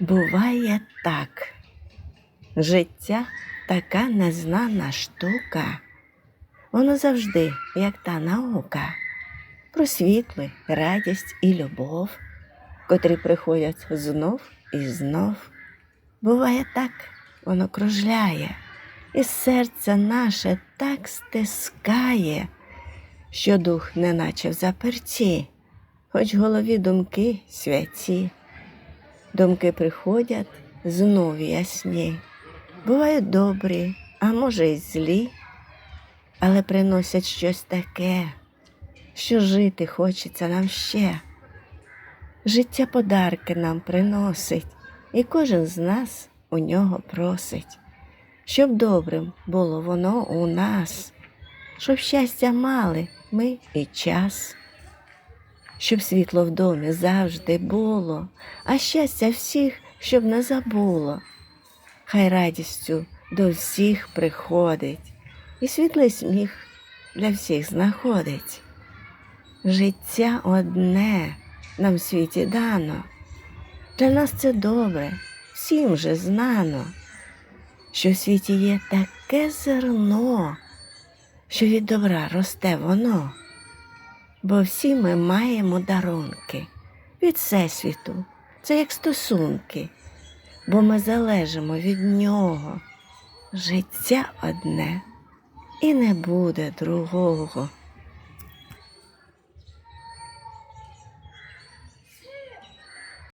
Буває так. Життя така незнана штука. Воно завжди, як та наука, про світле, радість і любов, котрі приходять знов і знов. Буває так, воно кружляє, і серце наше так стискає, що дух неначе в заперті, хоч голові думки святі. Думки приходять знов ясні, бувають добрі, а може й злі, але приносять щось таке, що жити хочеться нам ще. Життя подарки нам приносить, і кожен з нас у нього просить, щоб добрим було воно у нас, щоб щастя мали ми і час щоб світло в домі завжди було, а щастя всіх, щоб не забуло. Хай радістю до всіх приходить, і світлий сміх для всіх знаходить. Життя одне нам в світі дано, для нас це добре, всім же знано, що в світі є таке зерно, що від добра росте воно бо всі ми маємо дарунки від Всесвіту, це як стосунки, бо ми залежимо від нього. Життя одне і не буде другого.